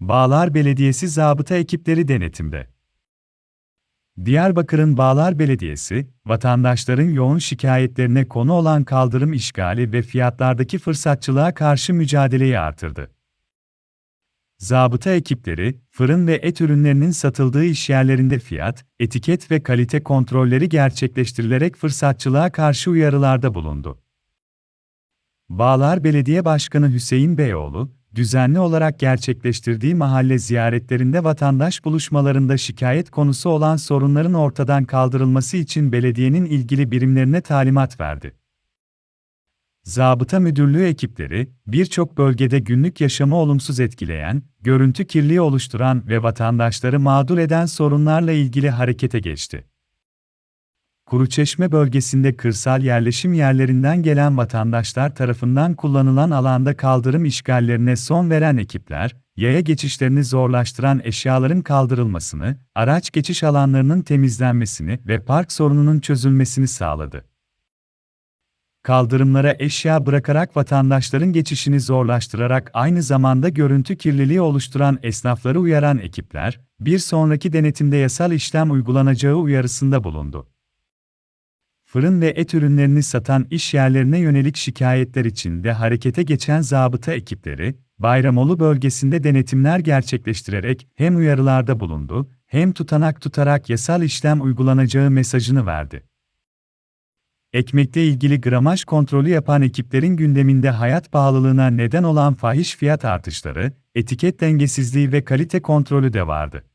Bağlar Belediyesi zabıta ekipleri denetimde. Diyarbakır'ın Bağlar Belediyesi, vatandaşların yoğun şikayetlerine konu olan kaldırım işgali ve fiyatlardaki fırsatçılığa karşı mücadeleyi artırdı. Zabıta ekipleri, fırın ve et ürünlerinin satıldığı işyerlerinde fiyat, etiket ve kalite kontrolleri gerçekleştirilerek fırsatçılığa karşı uyarılarda bulundu. Bağlar Belediye Başkanı Hüseyin Beyoğlu, düzenli olarak gerçekleştirdiği mahalle ziyaretlerinde vatandaş buluşmalarında şikayet konusu olan sorunların ortadan kaldırılması için belediyenin ilgili birimlerine talimat verdi. Zabıta Müdürlüğü ekipleri, birçok bölgede günlük yaşamı olumsuz etkileyen, görüntü kirliliği oluşturan ve vatandaşları mağdur eden sorunlarla ilgili harekete geçti. Kuruçeşme bölgesinde kırsal yerleşim yerlerinden gelen vatandaşlar tarafından kullanılan alanda kaldırım işgallerine son veren ekipler, yaya geçişlerini zorlaştıran eşyaların kaldırılmasını, araç geçiş alanlarının temizlenmesini ve park sorununun çözülmesini sağladı. Kaldırımlara eşya bırakarak vatandaşların geçişini zorlaştırarak aynı zamanda görüntü kirliliği oluşturan esnafları uyaran ekipler, bir sonraki denetimde yasal işlem uygulanacağı uyarısında bulundu fırın ve et ürünlerini satan iş yerlerine yönelik şikayetler için de harekete geçen zabıta ekipleri, Bayramoğlu bölgesinde denetimler gerçekleştirerek hem uyarılarda bulundu, hem tutanak tutarak yasal işlem uygulanacağı mesajını verdi. Ekmekle ilgili gramaj kontrolü yapan ekiplerin gündeminde hayat pahalılığına neden olan fahiş fiyat artışları, etiket dengesizliği ve kalite kontrolü de vardı.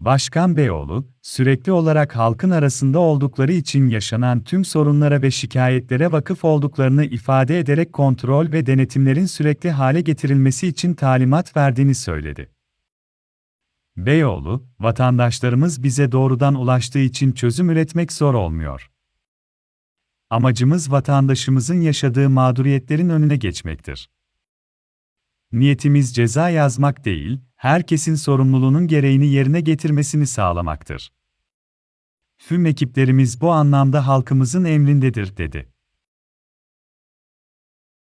Başkan Beyoğlu, sürekli olarak halkın arasında oldukları için yaşanan tüm sorunlara ve şikayetlere vakıf olduklarını ifade ederek kontrol ve denetimlerin sürekli hale getirilmesi için talimat verdiğini söyledi. Beyoğlu, vatandaşlarımız bize doğrudan ulaştığı için çözüm üretmek zor olmuyor. Amacımız vatandaşımızın yaşadığı mağduriyetlerin önüne geçmektir. Niyetimiz ceza yazmak değil, herkesin sorumluluğunun gereğini yerine getirmesini sağlamaktır. Tüm ekiplerimiz bu anlamda halkımızın emrindedir, dedi.